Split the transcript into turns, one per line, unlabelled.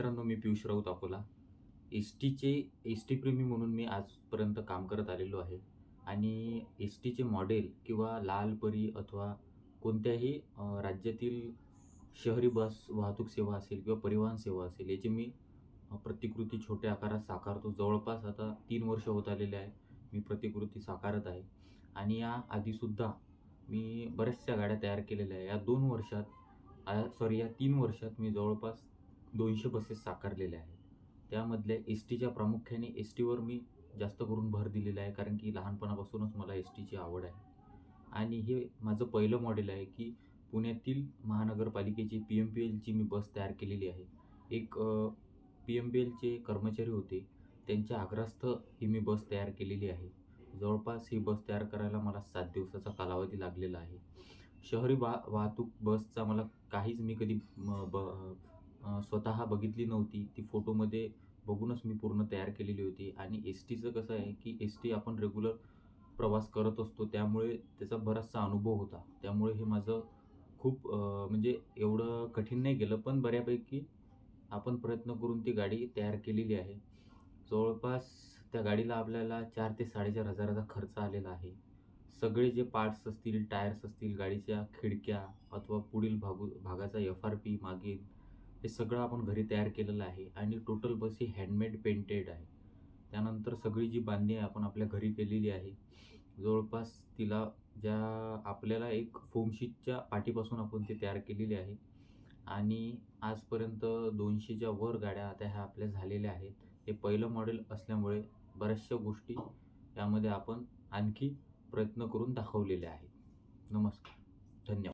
मित्रांनो मी पियुष राऊत अकोला. एस टीचे एस टी प्रेमी म्हणून मी आजपर्यंत काम करत आलेलो आहे. आणि एस टीचे मॉडेल किंवा लाल परी अथवा कोणत्याही राज्यातील शहरी बस वाहतूक सेवा असेल किंवा परिवहन सेवा असेल याची मी प्रतिकृती छोट्या आकारात साकारतो. जवळपास आता तीन वर्ष होत आलेले आहे मी प्रतिकृती साकारत आहे. आणि या आधीसुद्धा मी बऱ्याचशा गाड्या तयार केलेल्या आहे. या दोन वर्षात सॉरी या तीन वर्षात मी जवळपास दोनशे बसेस साकारलेल्या आहेत. त्यामधल्या एस टीच्या प्रामुख्याने एस टीवर मी जास्त करून भर दिलेला आहे कारण की लहानपणापासूनच मला एस टीची आवड आहे. आणि हे माझं पहिलं मॉडेल आहे की पुण्यातील महानगरपालिकेची पी एम पी एलची मी बस तयार केलेली आहे. एक पी एम पी एलचे कर्मचारी होते. त्यांच्या आग्रस्थ ही मी बस तयार केलेली आहे. जवळपास ही बस तयार करायला मला सात दिवसाचा कालावधी लागलेला आहे. शहरी वा वाहतूक बसचा मला काहीच मी कधी म, ब स्वतः बघितली नव्हती. ती फोटोमध्ये बघूनच मी पूर्ण तयार केलेली होती. आणि एस टीचं कसं आहे की एस टी आपण रेग्युलर प्रवास करत असतो. त्यामुळे त्याचा बराचसा अनुभव होता. त्यामुळे हे माझं खूप म्हणजे एवढं कठीण नाही गेलं. पण बऱ्यापैकी आपण प्रयत्न करून ती गाडी तयार केलेली आहे. जवळपास त्या गाडीला आपल्याला चार ते साडेचार हजाराचा खर्च आलेला आहे. सगळे जे पार्ट्स असतील टायर्स असतील गाडीच्या खिडक्या अथवा पुढील भागू भागाचा एफ आर पी मागील हे सगळं आपण घरी तयार केलेलं आहे आणि टोटल बस ही हँडमेड पेंटेड आहे. त्यानंतर सगळी जी बांधणी आहे आपण आपल्या घरी केलेली आहे. जवळपास तिला ज्या आपल्याला एक फोमशीटच्या पाठीपासून आपण ती तयार केलेली आहे. आणि आजपर्यंत दोनशेच्या वर गाड्या आता ह्या आपल्या झालेल्या आहेत हे पहिलं मॉडेल असल्यामुळे बऱ्याचशा गोष्टी यामध्ये आपण आणखी प्रयत्न करून दाखवलेल्या आहेत. नमस्कार. धन्यवाद.